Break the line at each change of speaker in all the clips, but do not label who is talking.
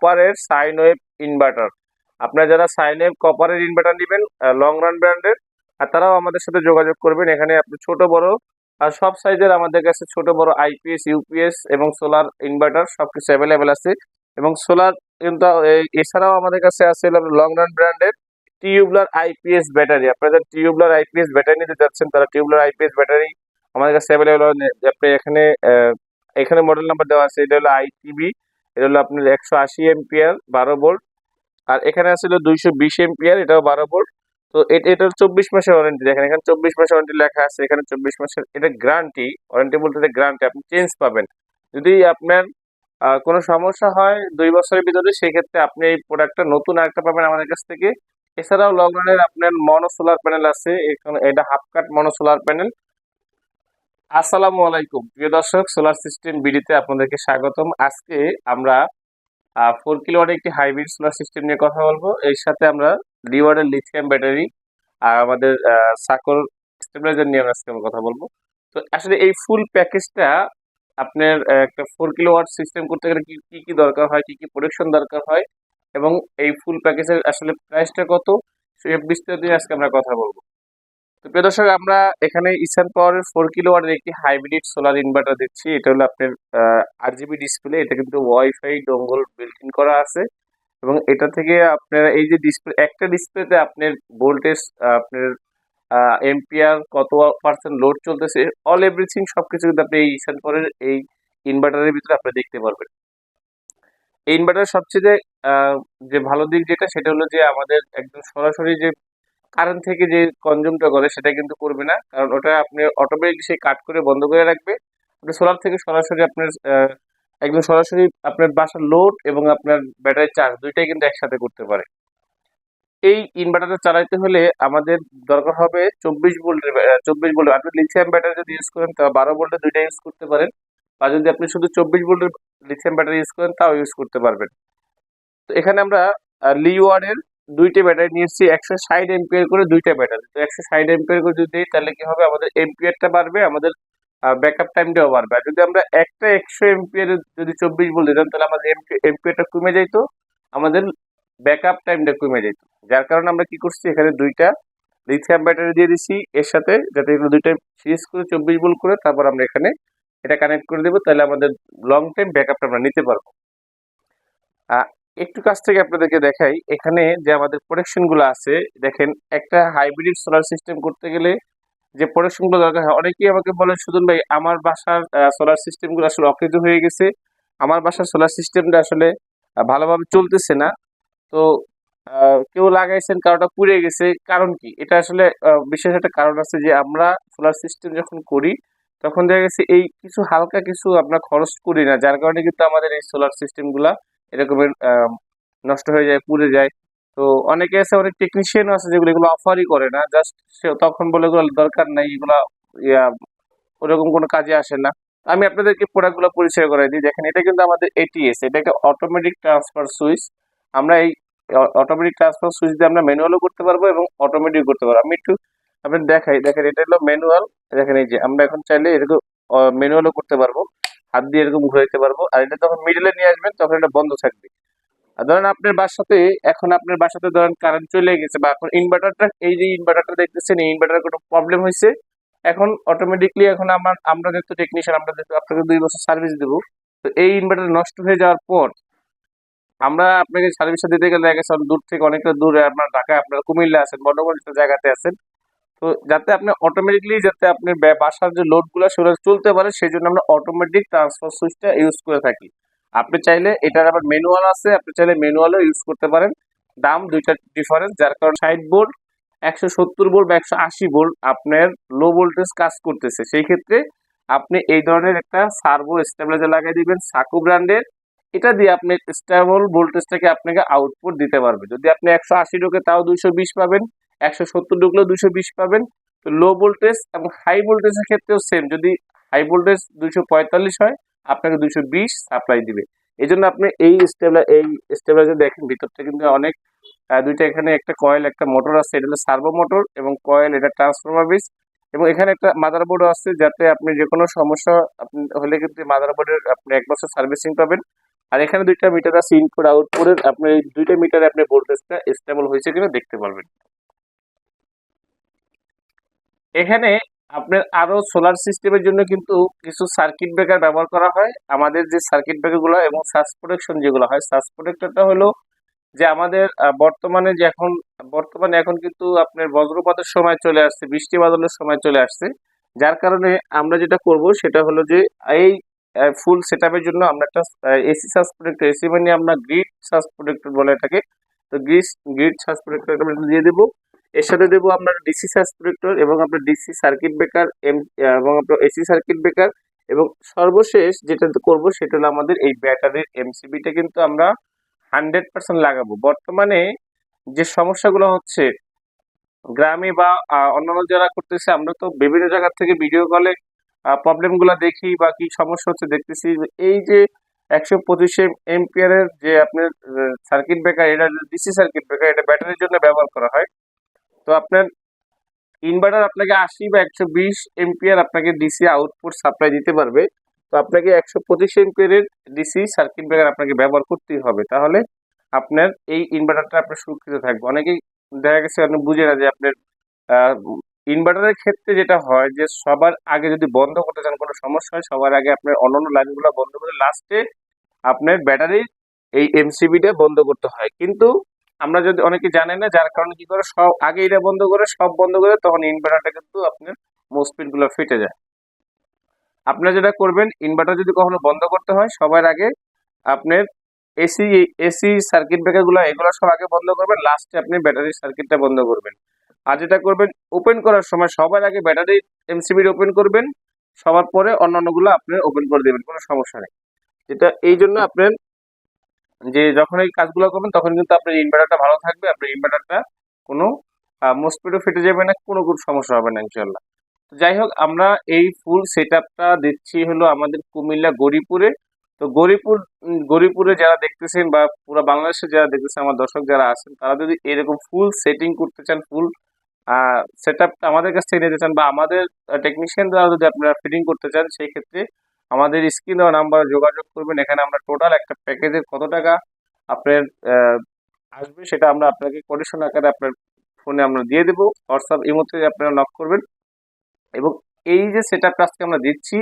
কপারের sine wave inverter আপনারা যারা সাইন ওয়েভ কপারের ইনভার্টার নেবেন লং রান ব্র্যান্ডের আর তারাও আমাদের সাথে যোগাযোগ করবেন। এখানে আপনি ছোট, বড়, আর সব সাইজের আমাদের কাছে ছোট, বড় আইপিএস ইউপিএস এবং সোলার ইনভার্টার সব কিছু অ্যাভেলেবেল আছে। এবং সোলার কিন্তু এছাড়াও আমাদের কাছে আছে লং রান ব্র্যান্ডের টিউবলার আইপিএস ব্যাটারি আপনারা যারা টিউবলার আইপিএস ব্যাটারি নিতে যাচ্ছেন, তারা টিউবলার আইপিএস ব্যাটারি আমাদের কাছে অ্যাভেলেবেল আপনি এখানে এখানে মডেল নাম্বার দেওয়া আছে, এটা হলো আইটিবি এটা হলো আপনার একশো আশি এমপিআর বারো ভোল্ট। আর এখানে আছে হলো দুইশো বিশ এমপিআর এটাও বারো ভোল্ট। তো এটা চব্বিশ মাসের ওয়ারেন্টি দেখেন, এখানে চব্বিশ মাসের ওয়ারেন্টি লেখা আছে, এখানে চব্বিশ মাসের এটা গ্যারান্টি ওয়ারেন্টি বলতে গ্যারান্টি আপনি চেঞ্জ পাবেন। যদি আপনার কোনো সমস্যা হয় দুই বছরের ভিতরে, সেক্ষেত্রে আপনি এই প্রোডাক্টটা নতুন আরেকটা পাবেন আমাদের কাছ থেকে। এছাড়াও লকডাউনের আপনার মনো সোলার প্যানেল আছে, এখানে এটা half cut mono solar panel আসসালামু আলাইকুম। প্রিয় দর্শক সোলার সিস্টেম বিডিতে আপনাদেরকে স্বাগতম। আজকে আমরা ফোর কিলোওয়াট একটি হাইব্রিড সোলার সিস্টেম নিয়ে কথা বলব। এর সাথে আমরা লিওয়ার্ডের লিথিয়াম ব্যাটারি আর আমাদের সাকর স্টেবিলাইজার নিয়ে আজকে আমরা কথা বলব। তো আসলে এই ফুল প্যাকেজটা আপনার একটা ফোর কিলোওয়াট সিস্টেম করতে গেলে কি কি কি দরকার হয়, কি কি প্রোডাকশন দরকার হয়? এবং এই ফুল প্যাকেজের আসলে প্রাইসটা কত? সেই বিস্তারিত আজকে আমরা কথা বলব। প্রিয় দর্শক, আমরা এখানে ইসান পাওয়ারের ফোর কিলোওয়াটের একটি হাইব্রিড সোলার ইনভার্টার দিচ্ছি এটা হলো আপনার আর জিবি ডিসপ্লে এটা কিন্তু ওয়াইফাই ডোঙ্গল বিল্ট ইন করা আছে। এবং এটা থেকে আপনার এই যে ডিসপ্লে একটা ডিসপ্লেতে আপনার ভোল্টেজ আপনার এম্পিয়ার কত পার্সেন্ট লোড চলতেছে অল এভরিথিং সবকিছু কিন্তু আপনি এই ইসান পাওয়ারের এই ইনভার্টারের ভিতরে আপনি দেখতে পারবেন। এই ইনভার্টার সবচেয়ে যে ভালো দিক যেটা, সেটা হলো যে আমাদের একদম সরাসরি যে কারেন্ট থেকে যে কনজিউমটা করে সেটা কিন্তু করবে না। কারণ ওটা আপনি অটোমেটিক সেই কাট করে বন্ধ করে রাখবে। আপনি সোলার থেকে সরাসরি আপনার একদম সরাসরি আপনার বাসার লোড এবং আপনার ব্যাটারি চার্জ দুইটাই কিন্তু একসাথে করতে পারে। এই ইনভার্টারটা চালাইতে হলে আমাদের দরকার হবে চব্বিশ ভোল্টের চব্বিশ ভোল্ট আপনি লিথিয়াম ব্যাটারি যদি ইউজ করেন, তা বারো ভোল্টের দুইটা ইউজ করতে পারেন। বা যদি আপনি শুধু চব্বিশ ভোল্টের লিথিয়াম ব্যাটারি ইউজ করেন, তাও ইউজ করতে পারবেন। তো এখানে আমরা লিওয়ার্ডের দুইটা ব্যাটারি নিয়েছি একশো ষাট এমপিয়ার করে দুইটা ব্যাটারি তো একশো ষাট এমপিয়ার করে যদি দিই, তাহলে কি হবে? আমাদের এমপিয়ারটা বাড়বে, আমাদের ব্যাকআপ টাইমটাও বাড়বে। আর যদি আমরা একটা একশো এমপিয়ার যদি চব্বিশ ভোল্ট দিতাম, তাহলে আমাদের এমপিয়ারটা কমে যেত আমাদের ব্যাকআপ টাইমটা কমে যেত যার কারণে আমরা কি করছি, এখানে দুইটা লিথিয়াম ব্যাটারি দিয়ে দিছি, এর সাথে যাতে এগুলো দুইটা সিরিজ করে, চব্বিশ ভোল্ট করে, তারপর আমরা এখানে এটা কানেক্ট করে দেবো, তাহলে আমাদের লং টাইম ব্যাকআপটা আমরা নিতে পারব। একটু কাছ থেকে আপনাদেরকে দেখাই। এখানে যে আমাদের প্রোটেকশনগুলো আছে, দেখেন একটা হাইব্রিড সোলার সিস্টেম করতে গেলে যে প্রোটেকশনগুলো দরকার হয়, অনেকেই আমাকে বলে, সুদন ভাই, আমার বাসার সোলার সিস্টেমগুলো আসলে অকেজ হয়ে গেছে। আমার বাসার সোলার সিস্টেমটা আসলে ভালোভাবে চলতেছে না। তো কেউ লাগাইছেন কারোটা পুড়ে গেছে। কারণ কি? এটা আসলে বিশেষ একটা কারণ আছে যে আমরা সোলার সিস্টেম যখন করি, তখন দেখা গেছে এই কিছু হালকা কিছু আমরা খরচ করি না, যার কারণে কিন্তু আমাদের এই সোলার সিস্টেমগুলা এরকমের নষ্ট হয়ে যায়, পুড়ে যায়। তো অনেকে আছে, অনেক টেকনিশিয়ানও আছে যেগুলো এগুলো অফারই করে না। জাস্ট সে তখন বলে, এগুলো দরকার নাই, এগুলো, ইয়া, ওরকম কোনো কাজে আসে না। আমি আপনাদেরকে প্রোডাক্টগুলো পরিচয় করাই দিই। দেখেন, এটা কিন্তু আমাদের এটিএস এটা একটা অটোমেটিক ট্রান্সফার সুইচ আমরা এই অটোমেটিক ট্রান্সফার সুইচ দিয়ে আমরা ম্যানুয়ালও করতে পারব এবং অটোমেটিক করতে পারব। আমি একটু আপনাদের দেখাই। দেখেন, এটা হলো ম্যানুয়াল দেখেন, এই যে, আমরা এখন চাইলে এরকম ম্যানুয়ালও করতে পারব। হাত দিয়ে এরকম ঘুরাইতে পারব। আর এটা যখন মিডলে নিয়ে আসবেন, তখন এটা বন্ধ থাকবে। আর ধরেন আপনার বাসাতে, এখন আপনার বাসাতে ধরেন কারেন্ট চলে গেছে বা এখন ইনভার্টারটা এই যে ইনভার্টারটা দেখতেছেন, এই ইনভার্টার কোনো প্রবলেম হয়েছে এখন অটোমেটিকলি এখন আমার, আমরা যেহেতু টেকনিশিয়ান আমরা যেহেতু আপনাকে দুই বছর সার্ভিস দেবো, তো এই ইনভার্টার নষ্ট হয়ে যাওয়ার পর, আমরা আপনাকে সার্ভিসটা দিতে গেলে দূর থেকে, অনেকটা দূরে আপনার ঢাকায় আপনার কুমিল্লা আছেন বর্ণগঞ্জ জায়গাতে আছেন তো যাতে আপনি অটোমেটিকলি যাতে আপনি বাসার যে লোডগুলো সেগুলো চলতে পারে সেই জন্য আমরা অটোমেটিক ট্রান্সফার সুইচটা ইউজ করে থাকি। আপনি চাইলে এটার আবার ম্যানুয়াল আছে, আপনি চাইলে ম্যানুয়ালও ইউজ করতে পারেন। দাম দুইটা ডিফারেন্স যার কারণে ষাট ভোল্ট একশো সত্তর ভোল্ট বা একশো আশি ভোল্ট আপনার লো ভোল্টেজ কাজ করতেছে। সেই ক্ষেত্রে আপনি এই ধরনের একটা সার্ভো স্টেবিলাইজার লাগিয়ে দিবেন সাকু ব্র্যান্ডের এটা দিয়ে আপনি স্টেবল ভোল্টেজটাকে আপনাকে আউটপুট দিতে পারবে। যদি আপনি একশো আশি ঢোকে তাও দুইশো বিশ পাবেন। একশো সত্তর ঢুকলেও দুইশো বিশ পাবেন। তো লো ভোল্টেজ এবং হাই ভোল্টেজের ক্ষেত্রেও সেম যদি হাই ভোল্টেজ দুইশো পঁয়তাল্লিশ হয়, আপনাকে দুইশো বিশ সাপ্লাই দিবে। এই জন্য আপনি এই স্টেবলা এই স্টেবিলাইজার দেখেন, ভিতরটা কিন্তু অনেক দুইটা এখানে একটা কয়েল একটা মোটর আছে, এটা হলো সার্ভো মোটর এবং কয়েল এটা ট্রান্সফরমার বেস এবং এখানে একটা মাদার মাদারবোর্ড আছে, যাতে আপনি যে কোনো সমস্যা, আপনি হলে কিন্তু মাদার মাদারবোর্ডের আপনি এক বছর সার্ভিসিং পাবেন। আর এখানে দুইটা মিটার আছে ইনপুট আউটপুটের আপনি দুইটা মিটারে আপনি ভোল্টেজটা স্টেবল হয়েছে কিনা দেখতে পারবেন। এখানে আপনার আরও সোলার সিস্টেমের জন্য কিন্তু কিছু সার্কিট ব্রেকার ব্যবহার করা হয়। আমাদের যে সার্কিট ব্রেকারগুলো এবং সাস প্রোটেকশন যেগুলো হয় সাস প্রোটেক্টরটা হলো যে আমাদের বর্তমানে যে এখন, বর্তমানে এখন কিন্তু আপনার বজ্রপাতের সময় চলে আসছে, বৃষ্টি বাদলের সময় চলে আসছে। যার কারণে আমরা যেটা করব সেটা হলো যে এই ফুল সেটআপের জন্য আমরা একটা এসি সাস প্রোটেক্টর এসি মানে আমরা গ্রিড সাস প্রোটেক্টর বলে এটাকে। তো গ্রিড গ্রিড সাস প্রোটেক্টর দিয়ে দেবো। এর সাথে দেবো আপনার ডিসি সাস প্রোটেক্টর এবং আপনার ডিসি সার্কিট ব্রেকার এম এবং আপনার এসি সার্কিট ব্রেকার এবং সর্বশেষ যেটা করব সেটা হলো আমাদের এই ব্যাটারির এমসিবিটা কিন্তু আমরা হান্ড্রেড পার্সেন্ট লাগাবো। বর্তমানে যে সমস্যাগুলো হচ্ছে, গ্রামে বা অন্যান্য যারা করতেছে, আমরা তো বিভিন্ন জায়গা থেকে ভিডিও কলে প্রবলেমগুলো দেখি বা কি সমস্যা হচ্ছে দেখতেছি এই যে একশো পঁচিশে এমপিয়ারের যে আপনার সার্কিট ব্রেকার এটা ডিসি সার্কিট ব্রেকার এটা ব্যাটারির জন্য ব্যবহার করা হয়। তো আপনার ইনভার্টার আপনাকে আশি বা একশো বিশ এমপিয়ার আপনাকে ডিসি আউটপুট সাপ্লাই দিতে পারবে। তো আপনাকে একশো পঁচিশ এমপিয়ারের ডিসি সার্কিট ব্রেকার আপনাকে ব্যবহার করতেই হবে। তাহলে আপনার এই ইনভার্টারটা আপনার সুরক্ষিত থাকবে। অনেকেই দেখা গেছে আপনি বুঝে না যে আপনার ইনভার্টারের ক্ষেত্রে যেটা হয় যে সবার আগে যদি বন্ধ করতে চান, কোনো সমস্যা হয়, সবার আগে আপনার অন্যান্য লাইনগুলো বন্ধ করে লাস্টে আপনার ব্যাটারির এই এমসিবিটা বন্ধ করতে হয়। কিন্তু আমরা যদি অনেকে জানেন না, যার কারণে কি করে, সব আগে এটা বন্ধ করে, সব বন্ধ করে তখন ইনভার্টারটা কিন্তু আপনার মোসপিটগুলো ফেটে যায়। আপনারা যেটা করবেন ইনভার্টার যদি কখনো বন্ধ করতে হয়, সবার আগে আপনার এসি এসি সার্কিট ব্রেকারগুলো, এগুলো সব আগে বন্ধ করবেন লাস্টে আপনি ব্যাটারি সার্কিটটা বন্ধ করবেন। আর যেটা করবেন ওপেন করার সময় সবার আগে ব্যাটারি এমসিবি ওপেন করবেন, সবার পরে অন্যান্যগুলো আপনি ওপেন করে দেবেন, কোনো সমস্যা নেই। যেটা, এই জন্য আপনার যে যখন এই কাজগুলো করবেন, তখন কিন্তু আপনার ইনভার্টারটা ভালো থাকবে। আপনার ইনভার্টারটা কোনো মসপিটও ফেটে যাবে না, কোনো কোনো সমস্যা হবে না ইনশাল্লাহ তো যাই হোক, আমরা এই ফুল সেট দিচ্ছি হলো আমাদের কুমিল্লা গরিপুরে তো গরিপুর গরিপুরে যারা দেখতেছেন বা পুরো বাংলাদেশে যারা দেখতেছেন, আমার দর্শক যারা আছেন, তারা যদি এরকম ফুল সেটিং করতে চান ফুল সেট আমাদের কাছ থেকে নিতে চান বা আমাদের টেকনিশিয়ান দ্বারা যদি আপনারা ফিটিং করতে চান, সেই ক্ষেত্রে আমাদের স্ক্রিন দেওয়া নাম্বারে যোগাযোগ করবেন। এখানে আমরা টোটাল একটা প্যাকেজের কত টাকা আপনার আসবে সেটা আমরা আপনাকে কোটেশন আকারে আপনার ফোনে আমরা দিয়ে দেবো। হোয়াটসঅ্যাপ এই ইমোতে আপনারা নক করবেন। এবং এই যে সেট আপটা আজকে আমরা দিচ্ছি,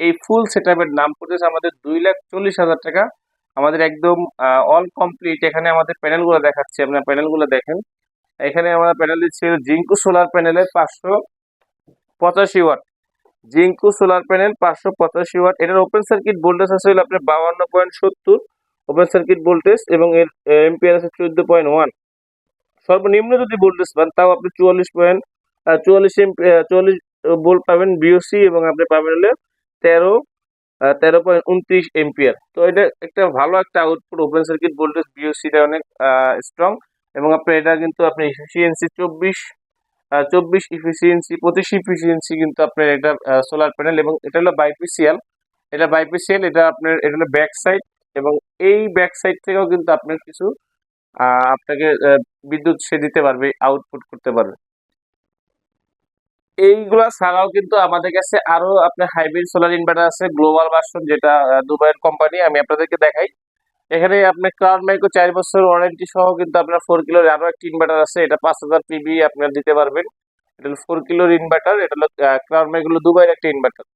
এই ফুল সেট আপের নাম পড়তেছে আমাদের দুই লাখ চল্লিশ হাজার টাকা। আমাদের একদম অল কমপ্লিট এখানে আমাদের প্যানেলগুলো দেখাচ্ছি, আপনার প্যানেলগুলো দেখেন। এখানে আমরা প্যানেল দিচ্ছি জিঙ্কু সোলার প্যানেলের পাঁচশো পঁচাশি ওয়াট। জিঙ্কু সোলার প্যানেল পাঁচশো পঁচাশি ওয়াট। এটার ওপেন সার্কিট ভোল্টেজ আছে আপনার বাউান্ন পয়েন্ট সত্তর। ওপেন সার্কিট ভোল্টেজ এবং এর এমপিআর আছে চোদ্দ পয়েন্ট ওয়ান সর্বনিম্ন যদি ভোল্টেজ পান, তাও আপনি চুয়াল্লিশ পয়েন্ট চুয়াল্লিশ এমপি চুয়াল্লিশ ভোল্ট পাবেন বিওসি এবং আপনি পাবেন হলে তেরো তেরো পয়েন্ট উনত্রিশ এমপিআর তো এটা একটা ভালো একটা আউটপুট ওপেন সার্কিট ভোল্টেজ বিওসিটা অনেক স্ট্রং এবং আপনি এটা কিন্তু আপনি এফিসিয়েন্সি চব্বিশ চব্বিশ ইফিসিয়েন্সি পঁচিশ ইফিসিয়েন্সি কিন্তু আপনার এটা সোলার প্যানেল এবং এটা হলো বাইপিসিএল এটা বাইপিসিএল এটা আপনার, এটা হলো ব্যাক সাইড এবং এই ব্যাক সাইড থেকেও কিন্তু আপনার কিছু আপনাকে বিদ্যুৎ সে দিতে পারবে আউটপুট করতে পারবে। এইগুলা ছাড়াও কিন্তু আমাদের কাছে আরও আপনার হাইব্রিড সোলার ইনভার্টার আছে গ্লোবাল ভার্সন যেটা দুবাইয়ের কোম্পানি আমি আপনাদেরকে দেখাই। এখানে আপনার ক্লাউড মাইক্রো চার বছর ওয়ারেন্টি সহ কিন্তু আপনার ফোর কিলোর আরও একটি ইনভার্টার আছে। এটা পাঁচ হাজার পিবি আপনার দিতে পারবেন। এটা হলো ফোর কিলোর ইনভার্টার এটা হলো ক্লাউড মাইক্রো দুবাইয়ের একটা ইনভার্টার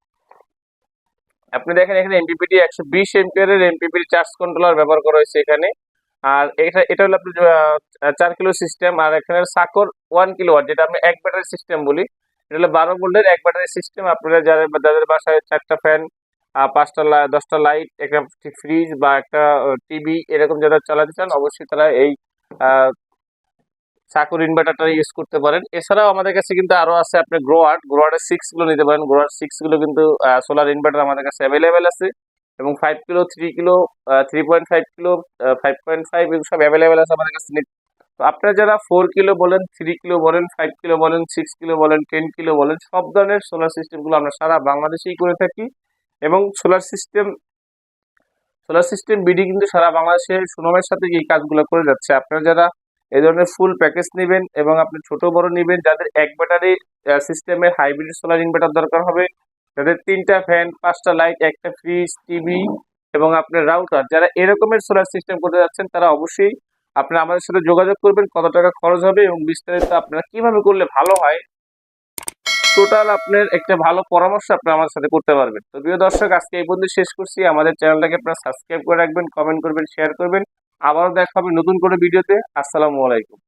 আপনি দেখেন এখানে এমপিপিটি একশো বিশ এমপিয়ারের এমপিপিটি চার্জ কন্ট্রোলার ব্যবহার করা হয়েছে এখানে। আর এটা এটা হলো আপনার চার কিলো সিস্টেম আর এখানে সাকর ওয়ান কিলো যেটা আমি এক ব্যাটারি সিস্টেম বলি। এটা হলো বারো ভোল্টের এক ব্যাটারি সিস্টেম আপনারা যারা, যাদের বাসায় চারটা ফ্যান পাঁচটা দশটা লাইট একটা ফ্রিজ বা একটা টিভি এরকম যারা চালাতে চান, অবশ্যই তারা এই সাকুর ইনভার্টারটা ইউজ করতে পারেন। এছাড়াও আমাদের কাছে কিন্তু আরও আছে আপনি গ্রোয়ার্ড গ্রোয়ার্ডের সিক্সগুলো নিতে পারেন। গ্রোয়ার্ড সিক্সগুলো কিন্তু সোলার ইনভার্টার আমাদের কাছে অ্যাভেলেবেল আছে এবং five kilo three kilo three point five kilo five point five এগুলো সব অ্যাভেলেবেল আছে আমাদের কাছে। তো আপনারা যারা ফোর কিলো বলেন থ্রি কিলো বলেন ফাইভ কিলো বলেন সিক্স কিলো বলেন টেন কিলো বলেন, সব ধরনের সোলার সিস্টেমগুলো আমরা সারা বাংলাদেশেই করে থাকি। এবং solar system solar system BD কিন্তু সারা বাংলাদেশে সুনামের সাথে এই কাজগুলো করে যাচ্ছে। আপনারা যারা এই ধরনের ফুল প্যাকেজ নেবেন এবং আপনি ছোট বড় নেবেন, যাদের এক ব্যাটারি সিস্টেমের হাইব্রিড সোলার ইনভার্টার দরকার হবে, যাদের তিনটা ফ্যান পাঁচটা লাইট একটা ফ্রিজ টিভি এবং আপনার রাউটার যারা এরকমের সোলার সিস্টেম করতে যাচ্ছেন, তারা অবশ্যই আপনারা আমাদের সাথে যোগাযোগ করবেন, কত টাকা খরচ হবে এবং বিস্তারিত আপনারা কীভাবে করলে ভালো হয় টোটাল আপনার একটা ভালো পরামর্শ আপনি আমার সাথে করতে পারবেন। তো প্রিয় দর্শক, আজকে এই পর্যন্ত শেষ করছি। আমাদের চ্যানেলটাকে আপনারা সাবস্ক্রাইব করে রাখবেন কমেন্ট করবেন শেয়ার করবেন। আবারও দেখা হবে নতুন করে ভিডিওতে। আসসালামু আলাইকুম।